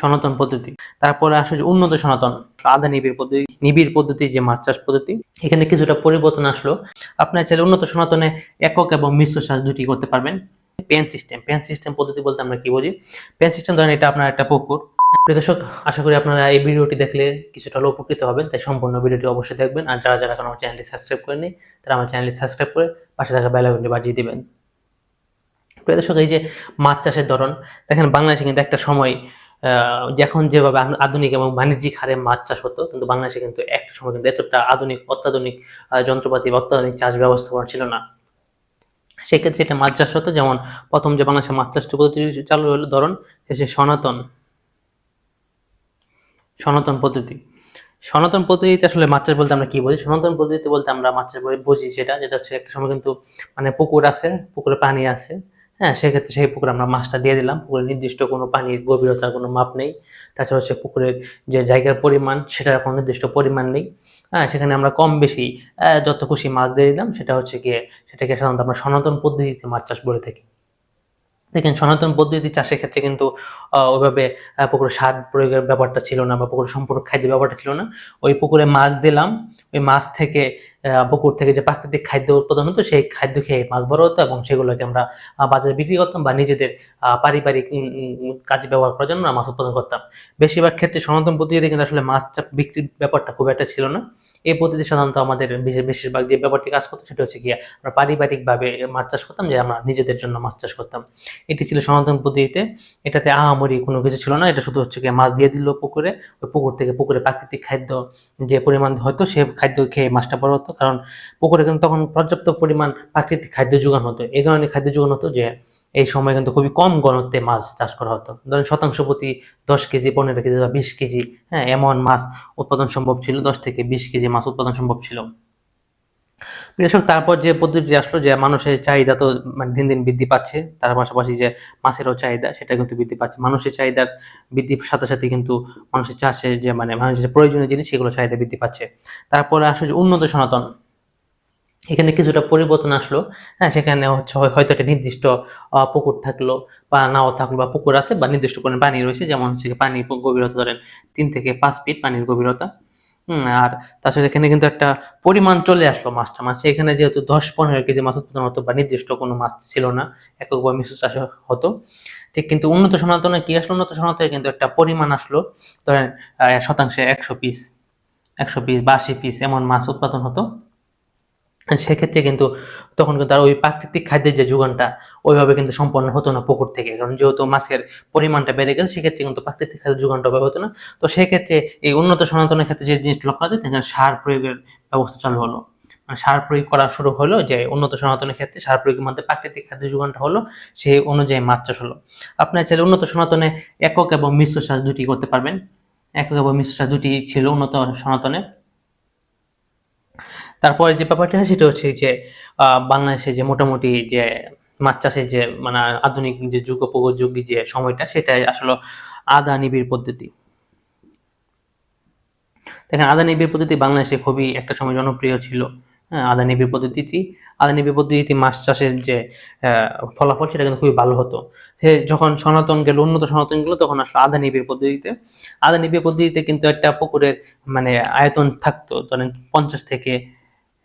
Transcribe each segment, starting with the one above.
সনাতন পদ্ধতি। তারপরে আসে যে উন্নত সনাতন আধা নিবিড় পদ্ধতি নিবিড় পদ্ধতি যে মাছ চাষ পদ্ধতি। এখানে কিছুটা পরিবর্তন আসলো। আপনার চাইলে উন্নত সনাতনে একক এবং মিশ্র চাষ দুটি করতে পারবেন। পেন সিস্টেম পেন সিস্টেম পদ্ধতি বলতে আমরা কি বুঝি? পেন সিস্টেম ধরেন এটা আপনার একটা পুকুর। দর্শক, আশা করি আপনারা এই ভিডিওটি দেখলে কিছুটা হলেও উপকৃত হবেন। তাই সম্পূর্ণ ভিডিওটি অবশ্যই দেখবেন। আর যারা যারা আমার চ্যানেলটি সাবস্ক্রাইব করেনি তারা আমার চ্যানেলটি সাবস্ক্রাইব করে পাশে থাকা বেল আইকনটি বাজিয়ে দেবেন। প্রিয় দর্শক, এই যে মাছ চাষের ধরন, দেখেন বাংলাদেশে কিন্তু একটা সময় এখন যেভাবে আধুনিক এবং বাণিজ্যিক হারে মাছ চাষ হতো, কিন্তু বাংলাদেশে কিন্তু একটা সময় কিন্তু এতটা আধুনিক, অত্যাধুনিক যন্ত্রপাতি বা অত্যাধুনিক চাষ ব্যবস্থাপনা ছিল না। সেক্ষেত্রে এটা মাছ চাষ হতো, যেমন প্রথম যে বাংলাদেশে মাছ চাষ পদ্ধতি চালু হলো, ধরন সে সনাতন সনাতন পদ্ধতি। সনাতন পদ্ধতিতে আসলে মাছ চাষ বলতে আমরা কি বলি সনাতন পদ্ধতিতে বলতে আমরা মাছ চাষ বুঝি সেটা যেটা হচ্ছে একটা সময় কিন্তু মানে পুকুর আছে, পুকুরে পানি আছে। হ্যাঁ সেক্ষেত্রে সেই পুকুরে আমরা মাছটা দিয়ে দিলাম। পুকুরে নির্দিষ্ট কোনো পানির গভীরতার কোনো মাপ নেই। তাছাড়া হচ্ছে পুকুরের যে জায়গার পরিমাণ, সেটার কোনো নির্দিষ্ট পরিমাণ নেই। হ্যাঁ সেখানে আমরা কম বেশি যত খুশি মাছ দিয়ে দিলাম। সেটা হচ্ছে গিয়ে, সেটাকে সাধারণত আমরা সনাতন পদ্ধতিতে মাছ চাষ বলে থাকি। দেখেন সনাতন পদ্ধতি চাষের ক্ষেত্রে কিন্তু ওইভাবে পুকুরে সার প্রয়োগের ব্যাপারটা ছিল না বা পুকুরে সম্পূর্ণ খাদ্যের ব্যাপারটা ছিল না। ওই পুকুরে মাছ দিলাম, ওই মাছ থেকে পুকুর থেকে যে প্রাকৃতিক খাদ্য উৎপাদন হতো, সেই খাদ্য খেয়ে মাছ বড় হতো এবং সেগুলোকে আমরা বাজারে বিক্রি করতাম বা নিজেদের পারিবারিক কাজে ব্যবহার করার জন্য আমরা মাছ উৎপাদন করতাম। বেশিরভাগ ক্ষেত্রে সনাতন পদ্ধতিতে কিন্তু আসলে মাছ বিক্রির ব্যাপারটা খুব একটা ছিল না। এই পদ্ধতি সাধারণত আমাদের বেশিরভাগ যে ব্যাপারটি কাজ করতো সেটা হচ্ছে গিয়ে আমরা পারিবারিকভাবে মাছ চাষ করতাম, যে আমরা নিজেদের জন্য মাছ চাষ করতাম। এটি ছিল সনাতন পদ্ধতিতে। এটাতে আহামরি কোনো কিছু ছিল না, এটা শুধু হচ্ছে গিয়ে মাছ দিয়ে দিল পুকুরে। ওই পুকুর থেকে পুকুরে প্রাকৃতিক খাদ্য যে পরিমাণ হয়তো সে খাদ্য খেয়ে মাছটা বড় হতো। কারণ পুকুরে কিন্তু তখন পর্যাপ্ত পরিমাণ প্রাকৃতিক খাদ্য যোগান হতো। এই কারণে খাদ্য যোগান হতো যে এই সময় কিন্তু খুবই কম ঘনত্বে মাছ চাষ করা হতো। ধরেন শতাংশ প্রতি দশ কেজি, পনেরো কেজি বা বিশ কেজি হ্যাঁ এমন মাছ উৎপাদন সম্ভব ছিল, দশ থেকে বিশ কেজি মাছ উৎপাদন সম্ভব ছিল। দর্শক তারপর যে পদ্ধতিটি আসলো যে মানুষের চাহিদা তো মানে দিন দিন বৃদ্ধি পাচ্ছে, তার পাশাপাশি যে মাছেরও চাহিদা সেটা কিন্তু বৃদ্ধি পাচ্ছে। মানুষের চাহিদার বৃদ্ধির সাথে সাথে কিন্তু মানুষের চাষের যে মানে মানুষের প্রয়োজনীয় জিনিস সেগুলো চাহিদা বৃদ্ধি পাচ্ছে। তারপরে আসলে যে উন্নত সনাতন। এখানে কিছুটা পরিবর্তন আসলো। হ্যাঁ সেখানে হচ্ছে হয়তো একটা নির্দিষ্ট পুকুর থাকল বা নাও থাকল বা পুকুর আছে বা নির্দিষ্ট কোনো পানি রয়েছে, যেমন হচ্ছে পানি গভীরতা ধরেন তিন থেকে পাঁচ ফিট পানির গভীরতা। আর তাছাড়া এখানে কিন্তু একটা পরিমাণ চলে আসলো মাছটা। মাছ এখানে যেহেতু দশ পনেরো কেজি মাছ উৎপাদন হতো বা নির্দিষ্ট কোনো মাছ ছিল না, একক বা মিশ্র চাষ হতো। ঠিক কিন্তু উন্নত সনাতনে কি আসলো? উন্নত সনাতনে কিন্তু একটা পরিমাণ আসলো, ধরেন শতাংশে একশো পিস একশো পিস বা আশি পিস এমন মাছ উৎপাদন হতো। সেক্ষেত্রে কিন্তু তখন কিন্তু আর ওই প্রাকৃতিক খাদ্যের যে যোগানটা ওইভাবে কিন্তু সম্পন্ন হতো না পুকুর থেকে। কারণ যেহেতু মাছের পরিমাণটা বেড়ে গেছে, সেক্ষেত্রে কিন্তু প্রাকৃতিক খাদ্যের যোগানটা ওইভাবে হতো না। তো সেক্ষেত্রে এই উন্নত সনাতনের ক্ষেত্রে যে জিনিসটা লক্ষ্য করা যায় সার প্রয়োগের ব্যবস্থা চালু হলো। মানে সার প্রয়োগ করা শুরু হলো যে উন্নত সনাতনের ক্ষেত্রে সার প্রয়োগের মধ্যে প্রাকৃতিক খাদ্য যোগানটা হলো, সেই অনুযায়ী মাছ চাষ হলো। আপনার চাইলে উন্নত সনাতনে একক এবং মিশ্র চাষ দুটি করতে পারবেন। একক এবং মিশ্র চাষ দুটি ছিল উন্নত সনাতনে। তারপরে যে ব্যাপারটা সেটা হচ্ছে যে বাংলাদেশে যে মোটামুটি যে মাছ চাষের যে মানে আধুনিক যে যুগোপযোগী যে সময়টা, সেটাই আসলে আদা নিবিড় পদ্ধতি। দেখেন আদা নিবিড় পদ্ধতি বাংলাদেশে খুবই একটা সময় জনপ্রিয় ছিল। আদা নিবিড় পদ্ধতিটি আদা নিবিড় পদ্ধতিতে মাছ চাষের যে ফলাফল, সেটা কিন্তু খুবই ভালো হতো। সে যখন সনাতন গেল, উন্নত সনাতন গেল, তখন আসলে আদা নিবিড় পদ্ধতিতে আদা নিবিড় পদ্ধতিতে কিন্তু একটা পুকুরের মানে আয়তন থাকতো, ধরেন পঞ্চাশ থেকে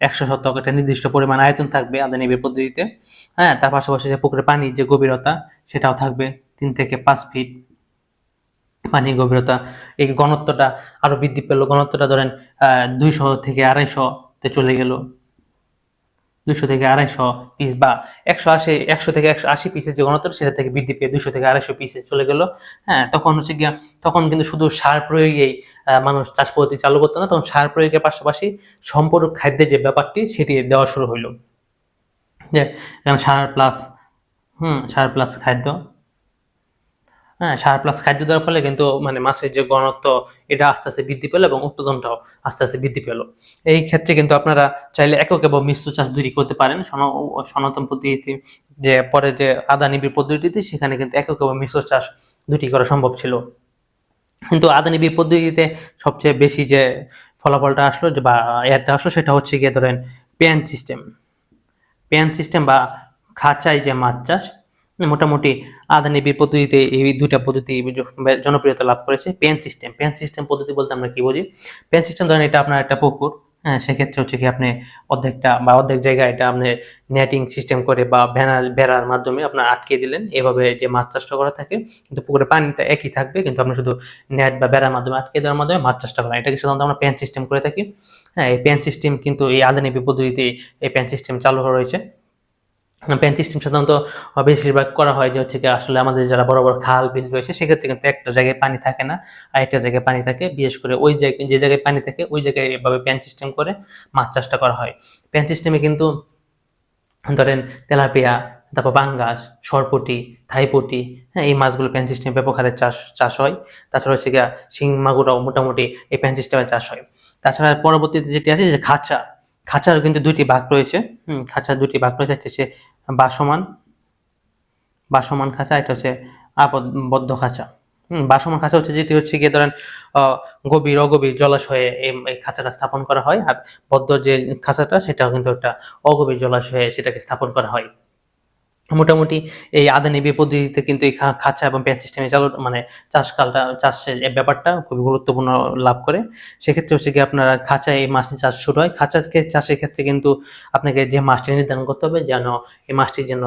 একশো শতক একটা নির্দিষ্ট পরিমাণ আয়তন থাকবে আদা নিবিড় পদ্ধতিতে হ্যাঁ তার পাশাপাশি যে পুকুরে পানির যে গভীরতা, সেটাও থাকবে তিন থেকে পাঁচ ফিট পানির গভীরতা। এই ঘনত্বটা আরও বৃদ্ধি পেল। ঘনত্বটা ধরেন দুইশো থেকে আড়াইশোতে চলে গেল। দুইশো থেকে আড়াইশো পিস বা একশো আশি, একশো থেকে একশো আশি পিসের যে ঘনত্ব সেটা থেকে বৃদ্ধি পেয়ে দুশো থেকে আড়াইশো পিসে চলে গেল। হ্যাঁ তখন হচ্ছে গিয়া, তখন কিন্তু শুধু সার প্রয়োগেই মানুষ চাষ পদ্ধতি চালু করতো না, তখন সার প্রয়োগের পাশাপাশি সম্পূরক খাদ্যের যে ব্যাপারটি সেটি দেওয়া শুরু হইল। যে সার প্লাস হুম, সার প্লাস খাদ্য হ্যাঁ সার প্লাস খাদ্য দেওয়ার ফলে কিন্তু মানে মাছের যে ঘনত্ব, এটা আস্তে আস্তে বৃদ্ধি পেল এবং উৎপাদনটাও আস্তে আস্তে বৃদ্ধি পেল। এই ক্ষেত্রে কিন্তু আপনারা চাইলে একক এবং মিশ্র চাষ দুটি করতে পারেন। সনাতন পদ্ধতিতে যে, পরে যে আদা নিবিড় পদ্ধতিতে, সেখানে কিন্তু একক এবং মিশ্র চাষ দুটি করা সম্ভব ছিল। কিন্তু আদা নিবিড় পদ্ধতিতে সবচেয়ে বেশি যে ফলাফলটা আসলো বা এরটা আসলো, সেটা হচ্ছে গিয়ে ধরেন পেন সিস্টেম পেন সিস্টেম বা খাঁচাই যে মাছ চাষ, মোটামুটি আধা নিবিড় পদ্ধতিতে এই দুইটা পদ্ধতি জনপ্রিয়তা লাভ করেছে পেন সিস্টেম পেন সিস্টেম পদ্ধতি বলতে আমরা কি বুঝি? পেন সিস্টেম ধরেন এটা আপনার একটা পুকুর হ্যাঁ সেক্ষেত্রে হচ্ছে কি আপনি অর্ধেকটা বা অর্ধেক জায়গায় এটা আপনি নেটিং সিস্টেম করে বা বেড়া বেড়ার মাধ্যমে আপনার আটকে দিলেন। এভাবে যে মাছ চাষটা করা থাকে, কিন্তু পুকুরে পানিটা একই থাকবে, কিন্তু আপনি শুধু নেট বা বেড়ার মাধ্যমে আটকে দেওয়ার মাধ্যমে মাছ চাষটা করেন। এটাকে সাধারণত আমরা পেন সিস্টেম করে থাকি। হ্যাঁ এই পেন সিস্টেম কিন্তু এই আধুনিক পদ্ধতিতে এই পেন সিস্টেম চালু রয়েছে পেন সিস্টেম সাধারণত বেশিরভাগ করা হয় যে হচ্ছে কি আসলে আমাদের যারা বড় বড় খাল বিল রয়েছে, সেক্ষেত্রে কিন্তু একটা জায়গায় পানি থাকে না, আর একটা জায়গায় পানি থাকে। বিশেষ করে ওই জায়গায় যে জায়গায় পানি থাকে, ওই জায়গায় এভাবে পেন সিস্টেম করে মাছ চাষটা করা হয়। পেন সিস্টেমে কিন্তু ধরেন তেলাপিয়া, তারপর পাঙ্গাস, সরপটি, থাইপটি হ্যাঁ এই মাছগুলো পেন সিস্টেমে ব্যাপক হারে চাষ চাষ হয়। তাছাড়া হচ্ছে গিয়া শিং, মাগুরাও মোটামুটি এই পেন সিস্টেমে চাষ হয়। তাছাড়া পরবর্তীতে যেটি আছে, যে খাঁচা। খাঁচার কিন্তু দুটি ভাগ রয়েছে। হুম। খাঁচার দুটি ভাগ রয়েছে একটা হচ্ছে বাসমান বাসমান খাঁচা এটা হচ্ছে আবদ্ধ খাঁচা। হুম বাসমান খাঁচা হচ্ছে যেটি হচ্ছে গিয়ে ধরেন আহ, গভীর অগভীর জলাশয়ে এই এই খাঁচাটা স্থাপন করা হয় আর বদ্ধ যে খাঁচাটা সেটাও কিন্তু একটা অগভীর জলাশয়ে সেটাকে স্থাপন করা হয়। মোটামুটি এই আদানিবি পদ্ধতিতে কিন্তু এই খাঁচা এবং পেঁয়াজ সিস্টেমে চালু মানে চাষকালটা, চাষের ব্যাপারটা খুবই গুরুত্বপূর্ণ লাভ করে। সেক্ষেত্রে হচ্ছে কি আপনারা খাঁচায় এই মাছটি চাষ শুরু হয়। খাঁচা খে- চাষের ক্ষেত্রে কিন্তু আপনাকে যে মাছটি নির্ধারণ করতে হবে যেন এই মাছটি যেন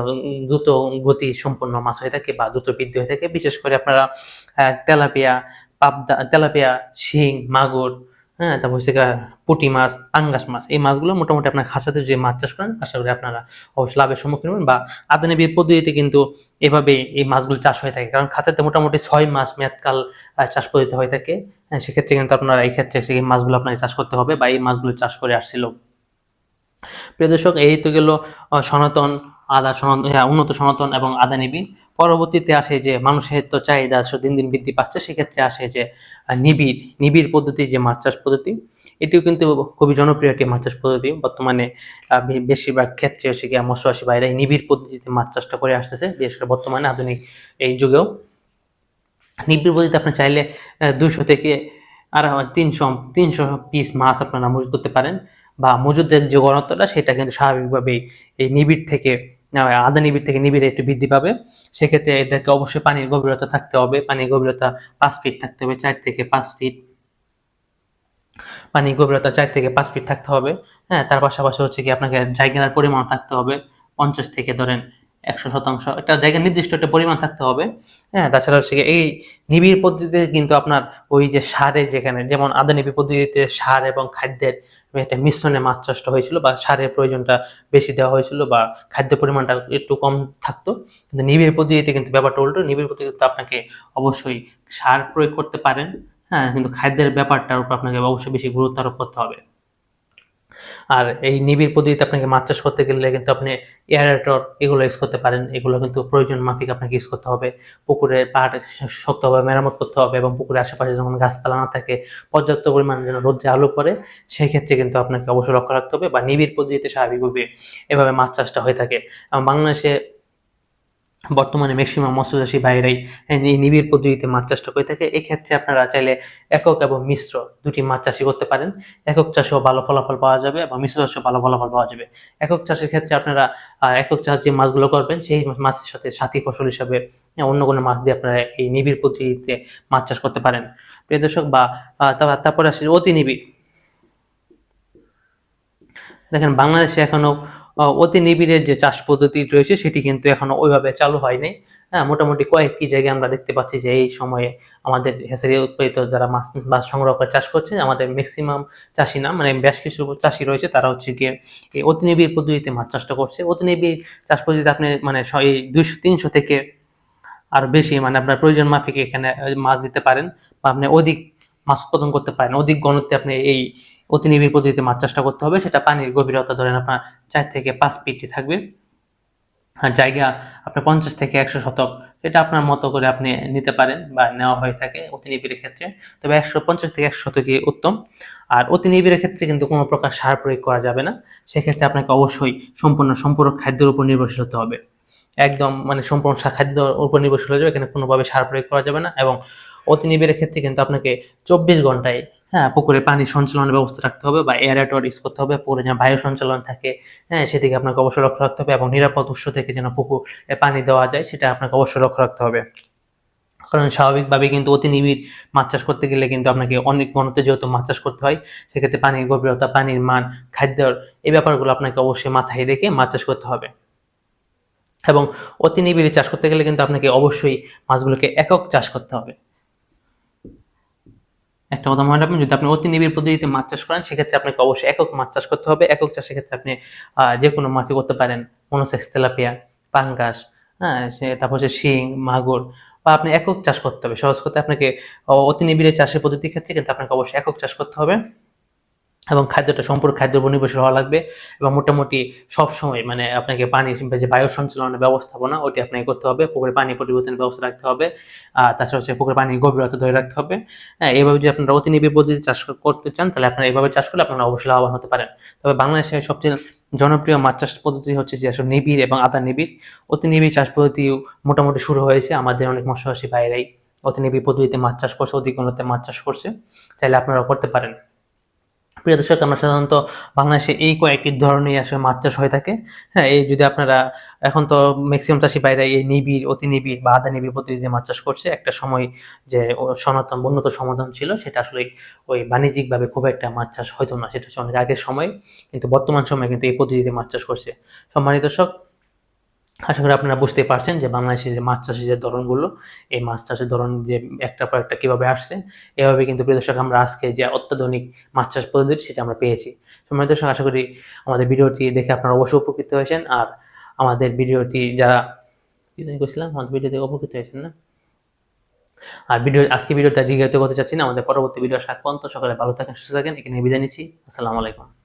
দ্রুত গতি সম্পন্ন মাছ হয়ে থাকে বা দ্রুত বৃদ্ধি হয়ে থাকে। বিশেষ করে আপনারা তেলাপিয়া, পাবদা তেলাপিয়া, শিং, মাগুর হ্যাঁ তারপর হচ্ছে পুঁটি মাছ আঙ্গাস মাছ এই মাছগুলো মোটামুটি আপনার খাঁচাতে যে মাছ চাষ করেন আশা করি আপনারা অবশ্যই লাভের সম্মুখীন হবেন বা আদানিবির পদ্ধতিতে কিন্তু এভাবে এই মাছগুলো চাষ হয়ে থাকে। কারণ খাঁচাতে মোটামুটি ছয় মাস মেয়াদকাল চাষ পদ্ধতি হয়ে থাকে। হ্যাঁ, সেক্ষেত্রে কিন্তু আপনারা এই ক্ষেত্রে সেই মাছগুলো আপনাকে চাষ করতে হবে বা এই মাছগুলো চাষ করে আসছিল। প্রিয় দর্শক এই তো গেল সনাতন আদা সনাতন হ্যাঁ, উন্নত সনাতন এবং আদা নিবিড় পরবর্তীতে আসে যে মানুষের তো চাহিদা দিন দিন বৃদ্ধি পাচ্ছে, সেক্ষেত্রে আসে যে নিবিড় নিবিড় পদ্ধতি যে মাছ চাষ পদ্ধতি, এটিও কিন্তু খুবই জনপ্রিয় একটি মাছ চাষ পদ্ধতি। বর্তমানে বেশিরভাগ ক্ষেত্রে হচ্ছে গিয়ে মৎস্যবাসী ভাইরা এই নিবিড় পদ্ধতিতে মাছ চাষটা করে আসতেছে, বিশেষ করে বর্তমানে আধুনিক এই যুগেও। নিবিড় পদ্ধতিতে আপনি চাইলে দুইশো থেকে আর তিনশো তিনশো পিস মাছ আপনারা মজুত করতে পারেন, বা মজুদের যে ঘনত্বটা সেটা কিন্তু স্বাভাবিকভাবেই এই নিবিড় থেকে আধা নিবিড় থেকে নিবিড় একটু বৃদ্ধি পাবে। সেক্ষেত্রে এটাকে অবশ্যই পানির গভীরতা থাকতে হবে। পানির গভীরতা পাঁচ ফিট থাকতে হবে, চার থেকে পাঁচ ফিট পানির গভীরতা চার থেকে পাঁচ ফিট থাকতে হবে। হ্যাঁ তার পাশাপাশি হচ্ছে কি আপনাকে জায়গার পরিমাণ থাকতে হবে, পঞ্চাশ থেকে ধরেন। একশো শতাংশ। একটা জায়গায় নির্দিষ্ট একটা পরিমাণ থাকতে হবে। হ্যাঁ তাছাড়া হচ্ছে এই নিবিড় পদ্ধতিতে কিন্তু আপনার ওই যে সারে যেখানে, যেমন আদা নিবিড় পদ্ধতিতে সার এবং খাদ্যের একটা মিশ্রণে মাছ চাষটা হয়েছিল বা সারের প্রয়োজনটা বেশি দেওয়া হয়েছিল বা খাদ্য পরিমাণটা একটু কম থাকতো। কিন্তু নিবিড় পদ্ধতিতে কিন্তু ব্যাপারটা উল্টো। নিবিড় পদ্ধতিতে আপনাকে অবশ্যই সার প্রয়োগ করতে পারেন। হ্যাঁ কিন্তু খাদ্যের ব্যাপারটার উপর আপনাকে অবশ্যই বেশি গুরুত্ব আরোপ করতে হবে। আর এই নিবিড় পদ্ধতিতে আপনাকে মাছ চাষ করতে গেলে কিন্তু আপনি এয়ারেটর এগুলো ইউজ করতে পারেন। এগুলো কিন্তু প্রয়োজন মাফিক আপনাকে ইউজ করতে হবে। পুকুরের পাহাড় শক্তভাবে মেরামত করতে হবে এবং পুকুরের আশেপাশে যখন গাছপালা না থাকে, পর্যাপ্ত পরিমাণে যেন রোদ্রে আলো পড়ে সেই ক্ষেত্রে কিন্তু আপনাকে অবশ্যই লক্ষ্য রাখতে হবে বা নিবিড় পদ্ধতিতে স্বাভাবিকভাবে এভাবে মাছ চাষটা হয়ে থাকে। এবং বাংলাদেশে বর্তমানে ম্যাক্সিমাম মৎস্যচাষী ভাইরাই নিবিড় পদ্ধতিতে মাছ চাষটা করে থাকে। এক্ষেত্রে আপনারা চাইলে একক এবং মিশ্র দুটি মাছ চাষই করতে পারেন। একক চাষেও ভালো ফলাফল পাওয়া যাবে এবং মিশ্র চাষেও ভালো ফলাফল পাওয়া যাবে। একক চাষের ক্ষেত্রে আপনারা একক চাষ যে মাছগুলো করবেন সেই মাছের সাথে সাথী ফসল হিসাবে অন্য কোনো মাছ দিয়ে আপনারা এই নিবিড় পদ্ধতিতে মাছ চাষ করতে পারেন। প্রিয় দর্শক বা তারপরে আসে অতি নিবিড়। দেখেন বাংলাদেশে এখনও আহ, অতি নিবিড়ের যে চাষ পদ্ধতি রয়েছে, সেটি কিন্তু এখনও ওইভাবে চালু হয়নি। হ্যাঁ মোটামুটি কয়েকটি জায়গায় আমরা দেখতে পাচ্ছি যে এই সময়ে আমাদের হেসারি উৎপাদিত যারা মাছ মাছ সংগ্রহ করে চাষ করছে, আমাদের ম্যাক্সিমাম চাষি না মানে বেশ কিছু চাষি রয়েছে, তারা হচ্ছে গিয়ে এই অতি নিবিড় পদ্ধতিতে মাছ চাষটা করছে। অতি নিবিড় চাষ পদ্ধতিতে আপনি মানে এই দুইশো, তিনশো থেকে আর বেশি মানে আপনার প্রয়োজন মাফিক এখানে মাছ দিতে পারেন বা আপনি অধিক মাছ উৎপাদন করতে পারেন, অধিক ঘনত্বে আপনি এই অতি নিবিড় পদ্ধতিতে মাছ চাষটা করতে হবে। সেটা পানির গভীরতা ধরেন আপনার চার থেকে পাঁচ ফিটই থাকবে। আর জায়গা আপনার পঞ্চাশ থেকে একশো শতক এটা আপনার মতো করে আপনি নিতে পারেন বা নেওয়া হয়ে থাকে অতি নিবিড়ের ক্ষেত্রে। তবে একশো পঞ্চাশ থেকে একশো শতকই উত্তম। আর অতি নিবিড়ের ক্ষেত্রে কিন্তু কোনো প্রকার সার প্রয়োগ করা যাবে না। সেক্ষেত্রে আপনাকে অবশ্যই সম্পূর্ণ, সম্পূরক খাদ্যের উপর নির্ভরশীল হতে হবে। একদম মানে সম্পূর্ণ খাদ্যর উপর নির্ভরশীল হয়ে যাবে, এখানে কোনোভাবে সার প্রয়োগ করা যাবে না। এবং অতি নিবিড়ের ক্ষেত্রে কিন্তু আপনাকে চব্বিশ ঘন্টায় হ্যাঁ পুকুরে পানি সঞ্চালনের ব্যবস্থা রাখতে হবে বা এয়ারেটর ইউজ করতে হবে, পুকুরে যেন বায়ু সঞ্চালন থাকে হ্যাঁ সেদিকে আপনাকে অবশ্যই লক্ষ্য রাখতে হবে এবং নিরাপদ উৎস থেকে যেন পুকুরে পানি দেওয়া যায়, সেটা আপনাকে অবশ্যই লক্ষ্য রাখতে হবে। কারণ স্বাভাবিকভাবে কিন্তু অতি নিবিড় মাছ চাষ করতে গেলে কিন্তু আপনাকে অনেক ঘনত্বে যেহেতু মাছ চাষ করতে হয়, সেক্ষেত্রে পানির গভীরতা, পানির মান, খাদ্যর এই ব্যাপারগুলো আপনাকে অবশ্যই মাথায় রেখে মাছ চাষ করতে হবে। এবং অতি নিবিড়ে চাষ করতে গেলে কিন্তু আপনাকে অবশ্যই মাছগুলোকে একক চাষ করতে হবে। একটা কথা মনে রাখবেন, যদি আপনি অতি নিবিড় পদ্ধতিতে মাছ চাষ করেন, সেক্ষেত্রে আপনাকে অবশ্যই একক মাছ চাষ করতে হবে। একক চাষের ক্ষেত্রে আপনি যে কোনো মাছই করতে পারেন। মনোসেক্স তেলাপিয়া, পাঙ্গাস হ্যাঁ তারপর হচ্ছে শিং, মাগুর, বা আপনি একক চাষ করতে হবে। সহজ করতে আপনাকে অতি নিবিড়ে চাষের পদ্ধতির ক্ষেত্রে কিন্তু আপনাকে অবশ্যই একক চাষ করতে হবে। এবং খাদ্যটা সম্পূর্ণ খাদ্য নির্ভরশীল হওয়া লাগবে এবং মোটামুটি সব সময় মানে আপনাকে পানি যে বায়ু সঞ্চালনের ব্যবস্থাপনা, ওটি আপনাকে করতে হবে। পুকুরে পানি পরিবর্তনের ব্যবস্থা রাখতে হবে। আর তাছাড়া হচ্ছে পুকুরে পানির গভীরতা ধরে রাখতে হবে। হ্যাঁ এইভাবে যদি আপনারা অতি নিবিড় চাষ করতে চান, তাহলে আপনারা এইভাবে চাষ করলে আপনারা অবশ্যই লাভবান হতে পারেন। তবে বাংলাদেশের সবচেয়ে জনপ্রিয় মাছ চাষ পদ্ধতি হচ্ছে যে আসলে নিবিড় এবং আদা নিবিড়। অতি নিবিড় চাষ পদ্ধতি মোটামুটি শুরু হয়েছে। আমাদের অনেক মৎস্যচাষী ভাইরাই অতি নিবিড় পদ্ধতিতে মাছ চাষ করছে, অধিক উন্নতে মাছ চাষ করছে। চাইলে আপনারা করতে পারেন। প্রিয় দর্শক, আমরা সাধারণত বাংলাদেশে এই কয়েকটি ধরনের আসলে মাছ চাষ হয়ে থাকে। হ্যাঁ এই যদি আপনারা এখন তো ম্যাক্সিমাম চাষি বাইরে এই নিবিড় অতি নিবিড় বা আধা নিবিড় পদ্ধতিতে মাছ চাষ করছে, একটা সময় যে সনাতন উন্নত সমাধান ছিল, সেটা আসলে ওই বাণিজ্যিকভাবে খুব একটা মাছ চাষ হতো না, সেটা হচ্ছে অনেক আগের সময়। কিন্তু বর্তমান সময়ে কিন্তু এই পদ্ধতিতে মাছ চাষ করছে। সম্মানিত দর্শক আশা করি আপনারা বুঝতে পারছেন যে বাংলাদেশের যে মাছ চাষের যে ধরনগুলো, এই মাছ চাষের ধরন যে একটা পর একটা কীভাবে আসছে, এভাবে কিন্তু প্রিয় দর্শক, আমরা আজকে যে অত্যাধুনিক মাছ চাষ পদ্ধতি সেটা আমরা পেয়েছি। সম্মানিত দর্শক, আশা করি আমাদের ভিডিওটি দেখে আপনারা অবশ্যই উপকৃত হয়েছেন। আর আমাদের ভিডিওটি যারা, কি করছিলাম আমাদের ভিডিও থেকে উপকৃত হয়েছেন না? আর ভিডিও, আজকে ভিডিওটা দীর্ঘায়িত করতে চাচ্ছি না। আমাদের পরবর্তী ভিডিও সাত পর্যন্ত সকালে ভালো থাকেন, সুস্থ থাকেন। এখানে বিদায় নিচ্ছি। আসসালামু আলাইকুম।